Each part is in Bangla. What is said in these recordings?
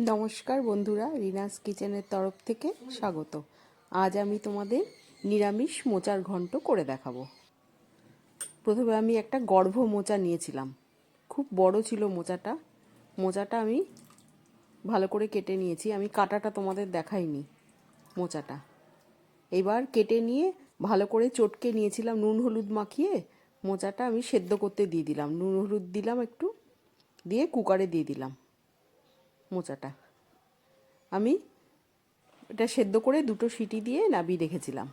নমস্কার বন্ধুরা, রিনাস কিচেনের তরফ থেকে স্বাগত। আজ আমি তোমাদের নিরামিষ মোচার ঘন্ট করে দেখাবো। প্রথমে আমি একটা গর্ভ মোচা নিয়েছিলাম। খুব বড় ছিল মোচাটা। মোচাটা আমি ভালো করে কেটে নিয়েছি। আমি কাটাটা তোমাদের দেখাইনি মোচাটা। এবার কেটে নিয়ে ভালো করে চটকে নিয়েছিলাম, নুন হলুদ মাখিয়ে মোচাটা আমি সেদ্ধ করতে দিয়ে দিলাম। নুন হলুদ দিলাম একটু, দিয়ে কুকারে দিয়ে দিলাম। মোচাটা। আমি এটা সেদ্ধ করে দুটো সিটি দিয়ে নাবিয়ে রেখেছিলাম।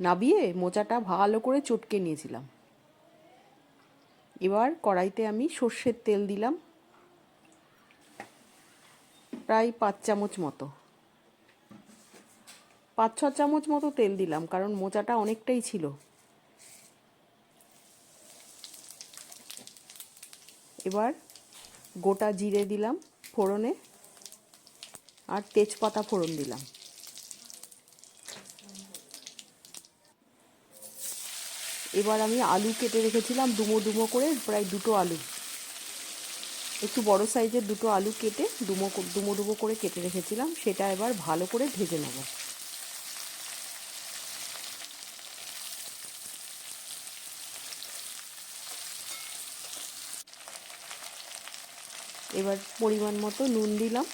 নাবিয়ে মোচাটা ভালো করে চটকে নিয়েছিলাম। এবার কড়াইতে আমি সর্ষের তেল দিলাম। প্রায় পাঁচ চামচ মতো। পাঁচ, ছ চামচ মতো তেল দিলাম, কারণ মোচাটা অনেকটাই ছিল। এবার গোটা জিরে দিলাম। ফোড়নে আর তেজপাতা ফোড়ন দিলাম। এবার আমি আলু কেটে রেখেছিলাম ডুমো ডুমো করে, প্রায় দুটো আলু। একটু বড় সাইজের দুটো আলু কেটে ডুমো ডুমো ডুমো করে কেটে রেখেছিলাম, সেটা এবার ভালো করে ভেজে নেব। এবার পরিমাণ মতো নুন দিলাম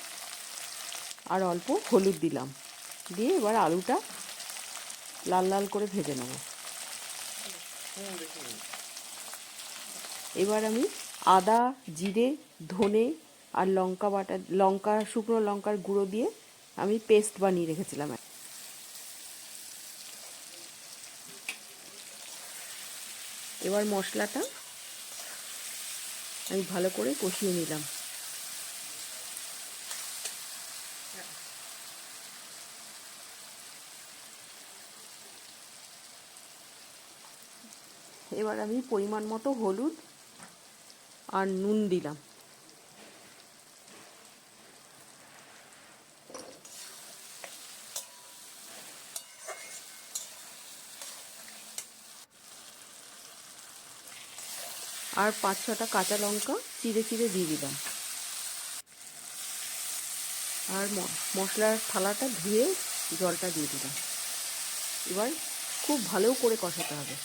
আর অল্প হলুদ দিলাম। দিয়ে এবার আলুটা লাল লাল করে ভেজে নেব। এবার আমি আদা, জিরে, ধনে আর লঙ্কা বাটা, লঙ্কা, শুকনো লঙ্কার গুঁড়ো দিয়ে আমি পেস্ট বানিয়ে রেখেছিলাম। এবার মশলাটা আমি ভালো করে কষিয়ে নিলাম। এবার আমি পরিমাণ মতো হলুদ আর নুন দিলাম। আর পাঁচ ছটা কাঁচা লঙ্কা চিড়ে চিড়ে দিয়ে দিলাম। আর মশলার থালাটা ধুয়ে জলটা দিয়ে দিলাম। এবার খুব ভালো করে কষাতে হবে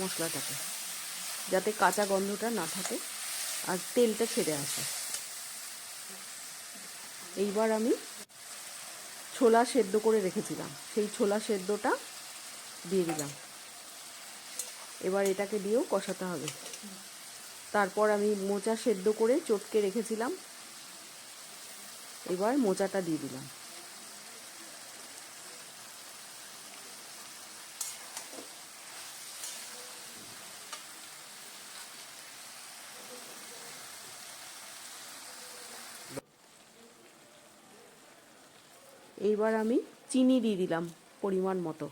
মশলাটাকে, যাতে কাঁচা গন্ধটা না থাকে আর তেলটা ছেড়ে আসে। এইবার আমি ছোলা সেদ্ধ করে রেখেছিলাম, সেই ছোলা সেদ্ধটা দিয়ে দিলাম। এবার এটাকে দিয়েও কষাতে হবে। তারপর আমি মোচা সেদ্ধ করে চটকে রেখেছিলাম এবার মোচাটা দিয়ে দিলাম। এইবার আমি চিনি দিয়ে দিলাম পরিমাণ মতো।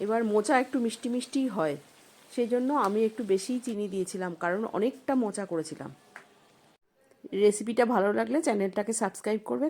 এবার মোচা একটু মিষ্টি মিষ্টি হয় সেই জন্য আমি একটু বেশিই চিনি দিয়েছিলাম, কারণ অনেকটা মোচা করেছিলাম। রেসিপিটা ভালো লাগলে চ্যানেলটাকে সাবস্ক্রাইব করবে